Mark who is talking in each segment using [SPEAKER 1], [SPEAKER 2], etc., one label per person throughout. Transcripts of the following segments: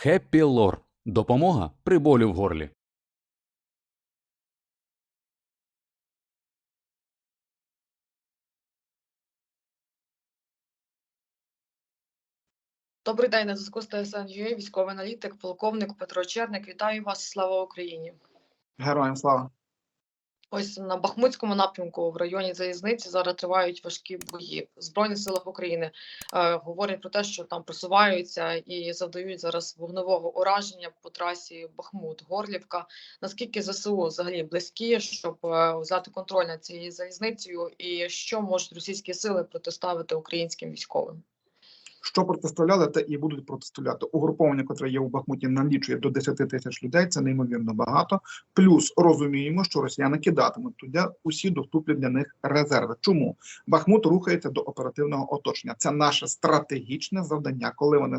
[SPEAKER 1] Хеппі Лор. Допомога при болі в горлі.
[SPEAKER 2] Добрий день на зв'язку з ТСНЮ, військовий аналітик, полковник Петро Черник. Вітаю вас, слава Україні!
[SPEAKER 3] Героям слава.
[SPEAKER 2] Ось на Бахмутському напрямку в районі залізниці зараз тривають важкі бої. В Збройних силах України е, говорять про те, що там просуваються і завдають зараз вогневого ураження по трасі Бахмут-Горлівка. Наскільки ЗСУ взагалі близькі, щоб е, взяти контроль над цією залізницею, і що можуть російські сили протиставити українським військовим?
[SPEAKER 3] Що протиставляли, те і будуть протиставляти. Угруповання, котре є у Бахмуті, налічує до 10 тисяч людей. Це неймовірно багато. Плюс розуміємо, що росіяни кидатимуть туди усі доступні для них резерви. Чому Бахмут рухається до оперативного оточення? Це наше стратегічне завдання. Коли вони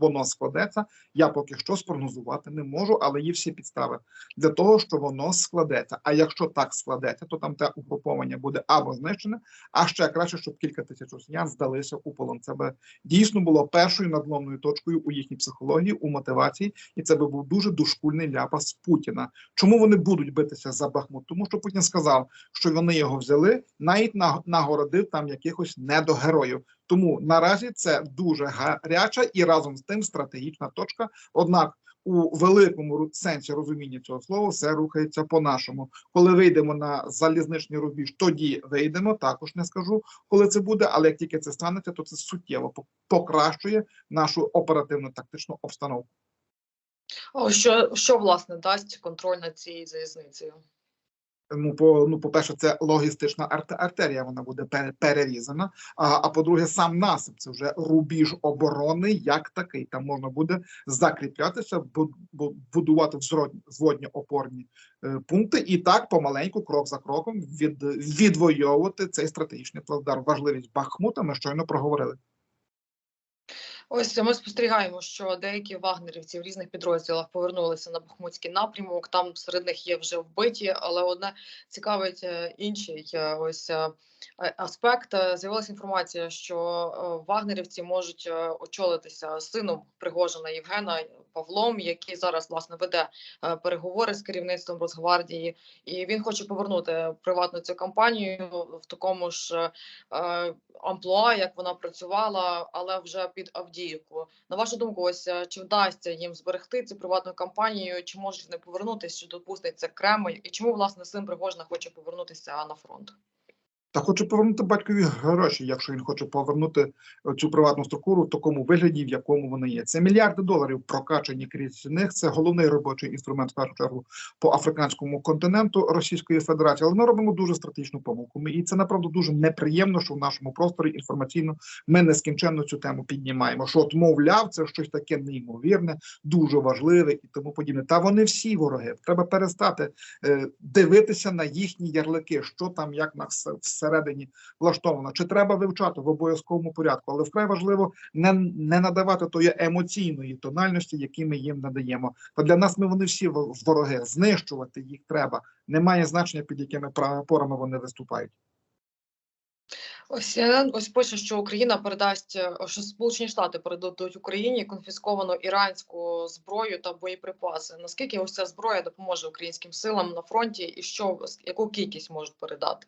[SPEAKER 3] воно складеться, я поки що спрогнозувати не можу, але є всі підстави для того, що воно складеться. А якщо так складеться, то там те угруповання буде або знищене, а ще краще, щоб кілька тисяч росіян здалися у полон. Це би дійсно було першою надломною точкою у їхній психології, у мотивації, і це би був дуже дошкульний ляпас Путіна. Чому вони будуть битися за Бахмут? Тому що Путін сказав, що вони його взяли, навіть на- нагородив там якихось недогероїв. Тому наразі це дуже гаряча і разом з тим стратегічна точка. Однак у великому сенсі розуміння цього слова все рухається по-нашому. Коли вийдемо на залізничний рубіж, тоді вийдемо. Також не скажу, коли це буде, але як тільки це станеться, то це суттєво покращує нашу оперативно тактичну обстановку.
[SPEAKER 2] Що, що власне дасть контроль над цією залізницею?
[SPEAKER 3] Ну, по ну, по-перше, це логістична арте- артерія, вона буде пе- перерізана. А, а по-друге, сам насип це вже рубіж оборони як такий. Там можна буде закріплятися, бу- бу- будувати взродні- зводні опорні е, пункти, і так помаленьку, крок за кроком, від, відвоювати цей стратегічний плацдарм. Важливість Бахмута ми щойно проговорили.
[SPEAKER 2] Ось ми спостерігаємо, що деякі вагнерівці в різних підрозділах повернулися на Бахмутський напрямок. Там серед них є вже вбиті, але одне цікавить інші. е, ось е, е, аспект. Е, З'явилася інформація, що е, вагнерівці можуть е, очолитися сином Пригожина Євгена Павлом, який зараз власне веде е, переговори з керівництвом Росгвардії, і він хоче повернути приватну цю кампанію в такому ж е, амплуа, як вона працювала, але вже під Авдіївку. На вашу думку, ось е, чи вдасться їм зберегти цю приватну кампанію, чи можуть вони повернутися, чи допуститься Кремль, і чому власне син Пригожина хоче повернутися на фронт?
[SPEAKER 3] Та хоче повернути батькові гроші, якщо він хоче повернути е, цю приватну структуру в такому вигляді, в якому вони є. Це мільярди доларів прокачані крізь них. Це головний робочий інструмент в першу чергу по африканському континенту Російської Федерації. Але ми робимо дуже стратегічну помилку. Ми і це направду дуже неприємно, що в нашому просторі інформаційно ми нескінченно цю тему піднімаємо. Що от, мовляв, це щось таке неймовірне, дуже важливе і тому подібне. Та вони всі вороги. Треба перестати е, дивитися на їхні ярлики, що там як на вс- всередині влаштовано. Чи треба вивчати в обов'язковому порядку, але вкрай важливо не, не надавати тої емоційної тональності, які ми їм надаємо. Та для нас ми вони всі вороги. Знищувати їх треба. Немає значення, під якими прапорами вони виступають.
[SPEAKER 2] Ось ось пише, що Україна передасть е, що Сполучені Штати передадуть Україні конфісковану іранську зброю та боєприпаси. Наскільки ось ця зброя допоможе українським силам на фронті, і що яку кількість можуть передати?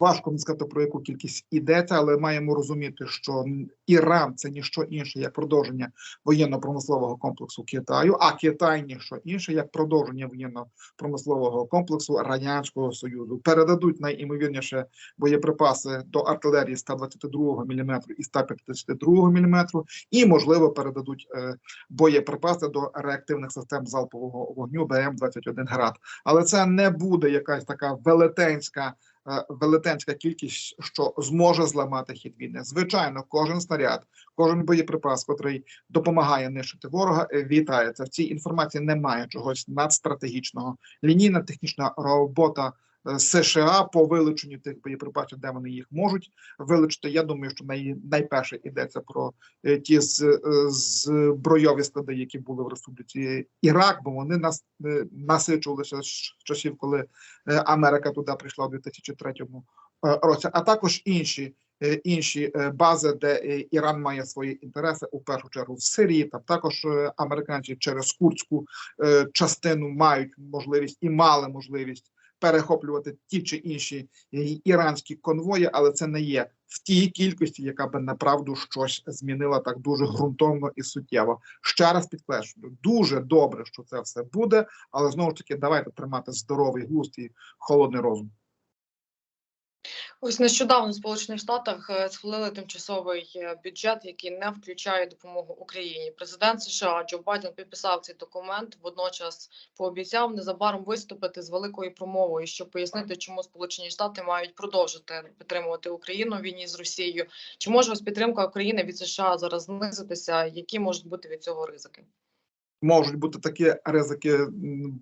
[SPEAKER 3] Важко сказати про яку кількість йдеться, але маємо розуміти, що Іран це ніщо інше як продовження воєнно-промислового комплексу Китаю, а Китай ніщо інше як продовження воєнно-промислового комплексу Радянського Союзу. Передадуть найімовірніше боєприпаси до артилерії 122 мм і 152 мм, і можливо передадуть е, боєприпаси до реактивних систем залпового вогню БМ-21 град. Але це не буде якась така велетенська велетенська кількість, що зможе зламати хід війни. Звичайно, кожен снаряд, кожен боєприпас, котрий допомагає нищити ворога, е, вітається. В цій інформації немає чогось надстратегічного. Лінійна технічна робота е, США по вилученню тих боєприпасів, де вони їх можуть вилучити. Я думаю, що най, найперше йдеться про е, ті е, збройові склади, які були в Республіці Ірак, бо вони нас е, насичувалися з часів, коли е, Америка туди прийшла у 2003 е, році, а також інші е, інші е, бази, де е, Іран має свої інтереси у першу чергу в Сирії. Там також е, американці через курдську е, частину мають можливість і мали можливість перехоплювати ті чи інші іранські конвої, але це не є в тій кількості, яка би направду щось змінила так дуже ґрунтовно і суттєво. Ще раз підкреслюю, дуже добре, що це все буде, але знову ж таки, давайте тримати здоровий густ і холодний розум.
[SPEAKER 2] Ось нещодавно в Сполучених Штатах е, схвалили тимчасовий е, бюджет, який не включає допомогу Україні. Президент США Джо Байден підписав цей документ. Водночас пообіцяв незабаром виступити з великою промовою, щоб пояснити, чому Сполучені Штати мають продовжити підтримувати Україну в війні з Росією. Чи може ось підтримка України від США зараз знизитися? Які можуть бути від цього ризики?
[SPEAKER 3] Можуть бути такі ризики.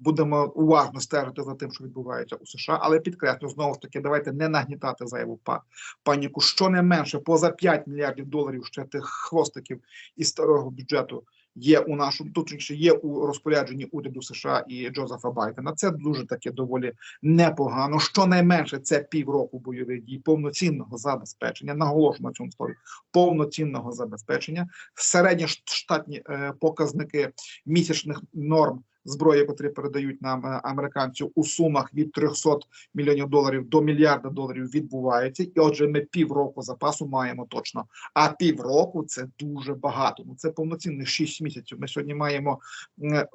[SPEAKER 3] Будемо уважно стежити за тим, що відбувається у США. Але підкреслю знову ж таки, давайте не нагнітати зайву па- паніку. Щонайменше поза 5 мільярдів доларів ще тих хвостиків із старого бюджету є у нашому тут є у розпорядженні уряду США і Джозефа Байдена. Це дуже таке доволі непогано. Щонайменше це півроку бойових дій, повноцінного забезпечення. Наголошу на цьому слові повноцінного забезпечення. Середньоштатні е, показники місячних норм зброї, котрі передають нам американців американці у сумах від 300 мільйонів доларів до мільярда доларів відбуваються. І отже, ми півроку запасу маємо точно. А півроку це дуже багато. Ну це повноцінних 6 місяців. Ми сьогодні маємо е, е,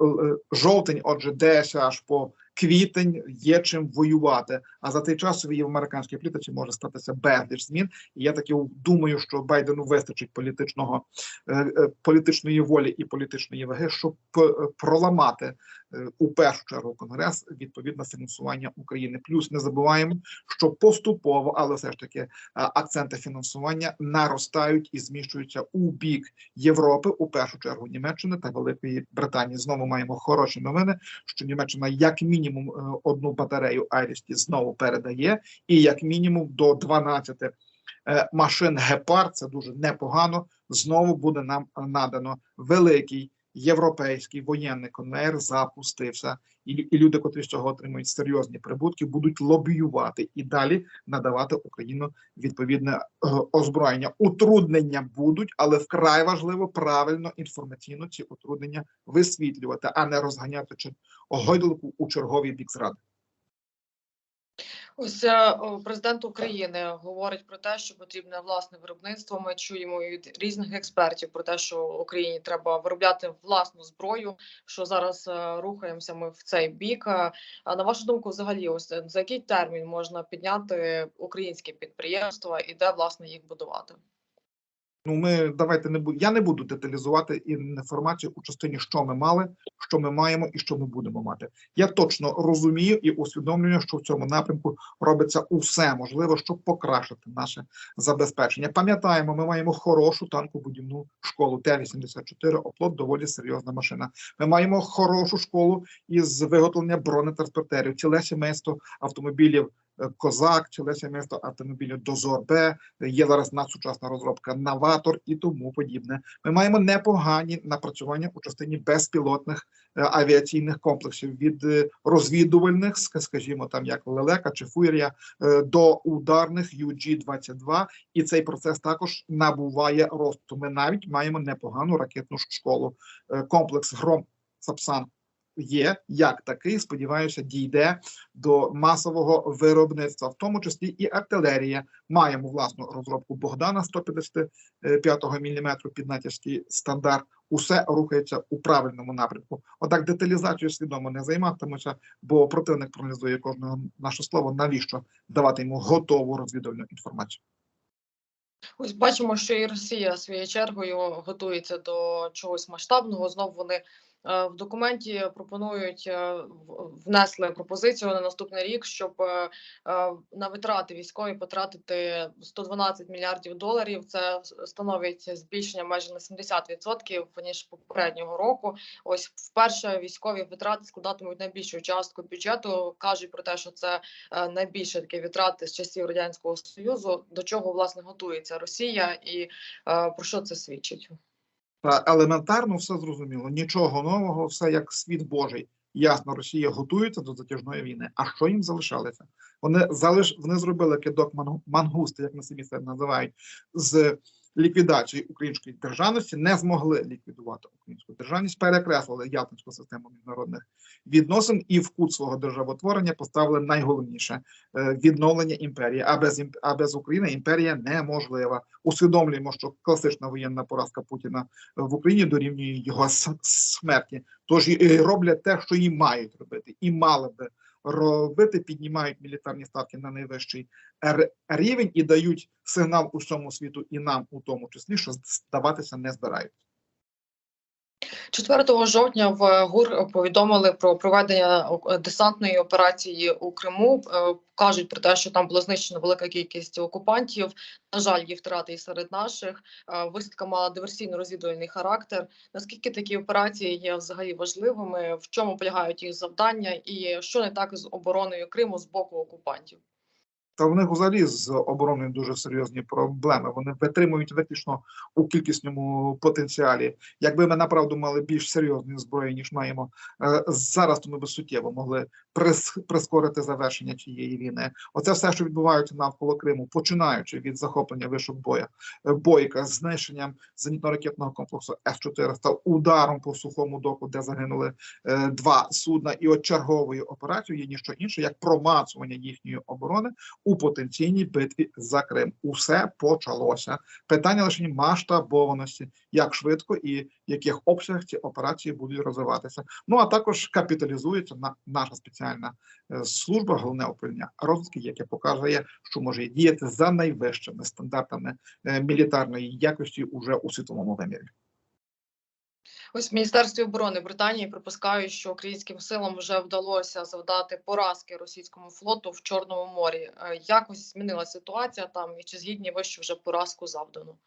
[SPEAKER 3] жовтень, отже, десь аж по квітень є чим воювати. А за цей час в американській політиці може статися безліч змін. І я таки думаю, що Байдену вистачить політичного е, е, політичної волі і політичної ваги, щоб е, проламати у першу чергу конгрес відповідне фінансування України. Плюс не забуваємо, що поступово, але все ж таки е, акценти фінансування наростають і зміщуються у бік Європи, у першу чергу Німеччини та Великої Британії. Знову маємо хороші новини, що Німеччина як мінімум е, одну батарею Айрісті знову передає, і як мінімум до 12 е, машин Гепард, це дуже непогано. Знову буде нам надано великий європейський воєнний конвейер запустився, і, і люди, котрі з цього отримують серйозні прибутки, будуть лобіювати і далі надавати Україну відповідне е, озброєння. Утруднення будуть, але вкрай важливо правильно інформаційно ці утруднення висвітлювати, а не розганяти чи гойдалку у черговий бік зради.
[SPEAKER 2] Ось е, президент України говорить про те, що потрібне власне виробництво. Ми чуємо від різних експертів про те, що Україні треба виробляти власну зброю. Що зараз е, рухаємося ми в цей бік. Е, А на вашу думку, взагалі, ось за який термін можна підняти українські підприємства і де власне їх будувати?
[SPEAKER 3] Ну, ми давайте не буду. Я не буду деталізувати інформацію у частині, що ми мали, що ми маємо і що ми будемо мати. Я точно розумію і усвідомлюю, що в цьому напрямку робиться усе можливе, щоб покращити наше забезпечення. Пам'ятаємо, ми маємо хорошу танкобудівну школу Т-84, оплот доволі серйозна машина. Ми маємо хорошу школу із виготовлення бронетранспортерів, ціле сімейство автомобілів. Е, Козак, ціле сімейство автомобілів Дозор Б, є зараз надсучасна розробка Наватор і тому подібне. Ми маємо непогані напрацювання у частині безпілотних е, авіаційних комплексів від е, розвідувальних, скажімо, там як Лелека чи Фурія, до ударних UG-22, і цей процес також набуває росту. Ми навіть маємо непогану ракетну школу. Комплекс Гром Сапсан є як такий. Сподіваюся, дійде до масового виробництва, в тому числі і артилерія. Маємо власну розробку Богдана 155 мм під натівський стандарт. Усе рухається у правильному напрямку. Отак деталізацію свідомо не займатимуся, бо противник проаналізує кожного наше слово. Навіщо давати йому готову розвідувальну інформацію?
[SPEAKER 2] Ось бачимо, що і Росія своєю чергою готується до чогось масштабного. Знов вони в документі пропонують е, внесли пропозицію на наступний рік, щоб е, е, на витрати військові потратити 112 мільярдів доларів. Це становить збільшення майже на 70% ніж попереднього року. Ось вперше військові витрати складатимуть найбільшу частку бюджету. кажуть про те, що це е, найбільше такі витрати з часів радянського союзу. До чого власне готується Росія, і е, про що це свідчить?
[SPEAKER 3] Та елементарно все зрозуміло. Нічого нового, все як світ Божий. Ясно, Росія готується до затяжної війни. А що їм залишалося? Вони залиш вони зробили кидок ман- мангусти, як на собі це називають, з ліквідації української державності, не змогли ліквідувати українську державність, перекреслили ялтинську систему міжнародних відносин і в кут свого державотворення поставили найголовніше е, відновлення імперії. А без а без України імперія неможлива. Усвідомлюємо, що класична воєнна поразка Путіна в Україні дорівнює його смерті. Тож е, роблять те, що і мають робити, і мали би робити, піднімають мілітарні ставки на найвищий рівень і дають сигнал усьому світу, і нам у тому числі, що здаватися не збирають.
[SPEAKER 2] 4 жовтня в ГУР повідомили про проведення е, десантної операції у Криму. Е, Кажуть про те, що там було знищено велика кількість окупантів. На жаль, є втрати і серед наших. Е, Висадка мала диверсійно-розвідувальний характер. Наскільки такі операції є взагалі важливими? В чому полягають їх завдання, і що не так з обороною Криму з боку окупантів?
[SPEAKER 3] Та в них взагалі з обороною дуже серйозні проблеми. Вони витримують виключно у кількісному потенціалі. Якби ми направду мали більш серйозні зброї, ніж маємо е, зараз, то ми би суттєво могли прис- прискорити завершення цієї війни. Оце все, що відбувається навколо Криму, починаючи від захоплення вишок боя, е, бойка, знищенням зенітно-ракетного комплексу С-400, ударом по сухому доку, де загинули е, два судна, і от черговою операцією є ніщо інше, як промацування їхньої оборони у потенційній битві за Крим. Усе почалося. Питання лише масштабованості, як швидко і в яких обсягах ці операції будуть розвиватися. Ну а також капіталізується на наша спеціальна е, служба, головне управління розвідки, яке показує, що може діяти за найвищими стандартами е, мілітарної якості уже у світовому вимірі.
[SPEAKER 2] Ось в Міністерстві оборони Британії припускають, що українським силам вже вдалося завдати поразки російському флоту в Чорному морі. Е, Якось змінила ситуація там, і чи згідні ви, що вже поразку завдано?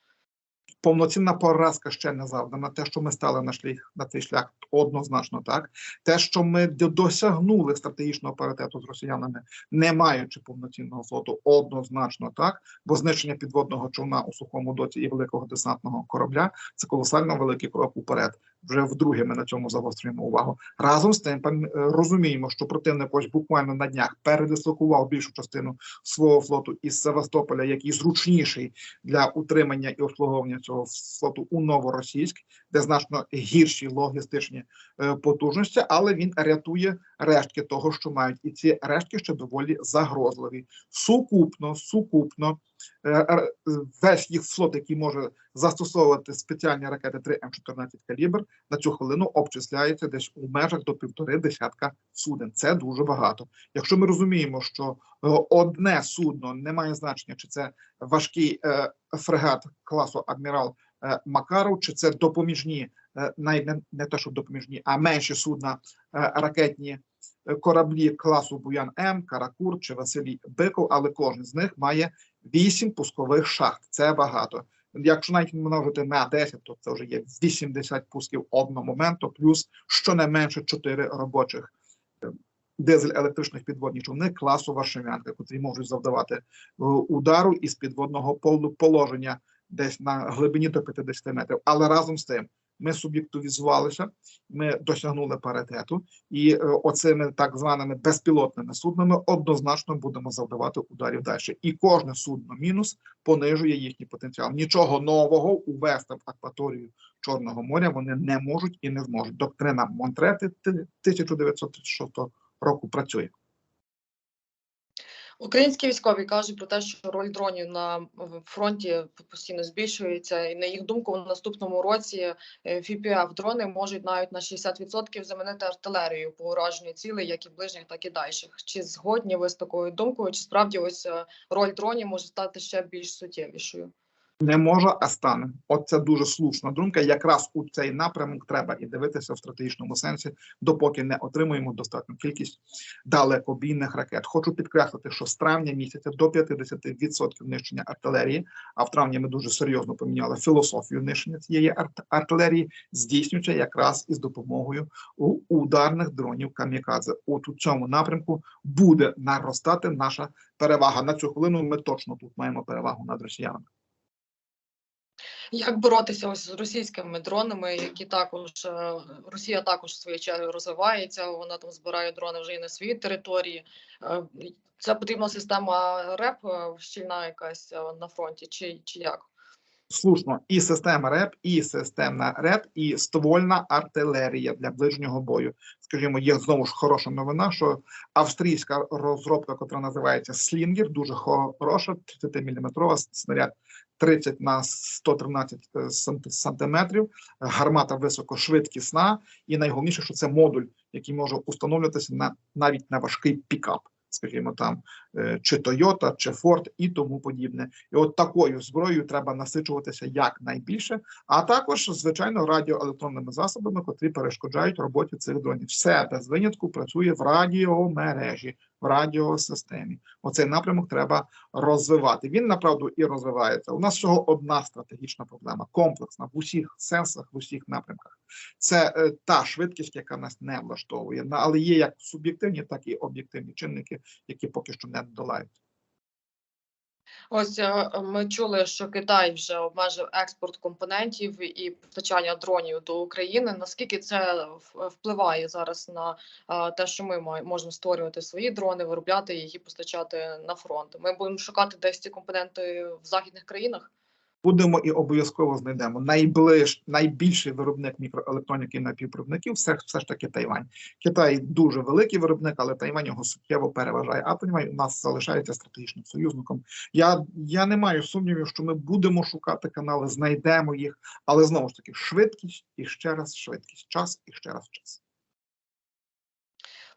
[SPEAKER 3] повноцінна поразка ще не завдана. Те, що ми стали на шлях на цей шлях, однозначно так. Те, що ми досягнули стратегічного паритету з росіянами, не маючи повноцінного флоту, однозначно так. Бо знищення підводного човна у сухому доці і великого десантного корабля це колосально великий крок уперед. Вже вдруге ми на цьому загострюємо увагу. Разом з тим е, розуміємо, що противник ось буквально на днях передислокував більшу частину свого флоту із Севастополя, який зручніший для утримання і обслуговування цього флоту у Новоросійськ, де значно гірші логістичні потужності, але він рятує рештки того, що мають, і ці рештки ще доволі загрозливі. Сукупно, сукупно. е, Весь їх флот, який може застосовувати спеціальні ракети 3 М14 калібр, на цю хвилину обчисляється десь у межах до півтори десятка суден. Це дуже багато. Якщо ми розуміємо, що е, одне судно не має значення, чи це важкий е, фрегат класу адмірал е, Макаров, чи це допоміжні, е, навіть не, не те, що допоміжні, а менші судна е, ракетні е, кораблі класу Буян М, Каракур чи Василій Биков, але кожен з них має вісім пускових шахт. Це багато. Якщо навіть множити на 10, то це вже є 80 пусків одного моменту, плюс щонайменше 4 робочих е, дизель-електричних підводних човни класу Варшавянка, котрі можуть завдавати е, удару із підводного положення десь на глибині до 50 метрів. Але разом з тим ми суб'єктивізувалися, ми досягнули паритету, і е, оцими так званими безпілотними суднами однозначно будемо завдавати ударів далі. І кожне судно мінус понижує їхній потенціал. Нічого нового увести в акваторію Чорного моря вони не можуть і не зможуть. Доктрина Монтрети 1936 року працює.
[SPEAKER 2] Українські військові кажуть про те, що роль дронів на фронті постійно збільшується, і на їх думку, в наступному році фіпіаф дрони можуть навіть на 60% замінити артилерію по ураженню цілей, як і ближніх, так і дальших. Чи згодні ви з такою думкою? Чи справді ось е, роль дронів може стати ще більш суттєвішою?
[SPEAKER 3] Не може, а стане. От це дуже слушна думка. Якраз у цей напрямок треба і дивитися в стратегічному сенсі, допоки не отримуємо достатню кількість далекобійних ракет. Хочу підкреслити, що з травня місяця до 50% нищення артилерії, а в травні ми дуже серйозно поміняли філософію нищення цієї арт- артилерії, здійснюється якраз із допомогою ударних дронів камікадзе. От у цьому напрямку буде наростати наша перевага. На цю хвилину ми точно тут маємо перевагу над росіянами.
[SPEAKER 2] Як боротися ось з російськими дронами, які також е, Росія також в своїй черзі розвивається, вона там збирає дрони вже і на своїй території. Це потрібна система РЕП е, щільна якась е, на фронті, чи, чи як?
[SPEAKER 3] Слушно, і система РЕП, і системна РЕП, і ствольна артилерія для ближнього бою. Скажімо, є знову ж хороша новина, що австрійська розробка, яка називається Слінгер, дуже хороша, 30-мм снаряд 30 на 113 сантиметрів, гармата високошвидкісна, і найголовніше, що це модуль, який може установлюватися на навіть на важкий пікап. Скажімо, там е, чи Toyota, чи Ford і тому подібне. І от такою зброєю треба насичуватися якнайбільше, а також, звичайно, радіоелектронними засобами, котрі перешкоджають роботі цих дронів. Все без винятку працює в радіомережі, в радіосистемі. Оцей напрямок треба розвивати. Він направду і розвивається. У нас всього одна стратегічна проблема, комплексна в усіх сенсах, в усіх напрямках. Це е, та швидкість, яка нас не влаштовує. Але є як суб'єктивні, так і об'єктивні чинники, які поки що не долають.
[SPEAKER 2] Ось е, ми чули, що Китай вже обмежив експорт компонентів і постачання дронів до України. Наскільки це впливає зараз на е, те, що ми можемо створювати свої дрони, виробляти їх і постачати на фронт? Ми будемо шукати десь ці компоненти в західних країнах.
[SPEAKER 3] Будемо і обов'язково знайдемо найближ, найбільший виробник мікроелектроніки і напівпровідників все, все ж таки Тайвань. Китай дуже великий виробник, але Тайвань його суттєво переважає. А Тайвань у нас залишається стратегічним союзником. Я, я не маю сумнівів, що ми будемо шукати канали, знайдемо їх, але знову ж таки швидкість і ще раз швидкість, час і ще раз час.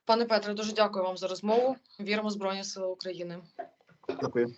[SPEAKER 2] Пане Петре, дуже дякую вам за розмову. Віримо в Збройні Сили України.
[SPEAKER 3] Дякую.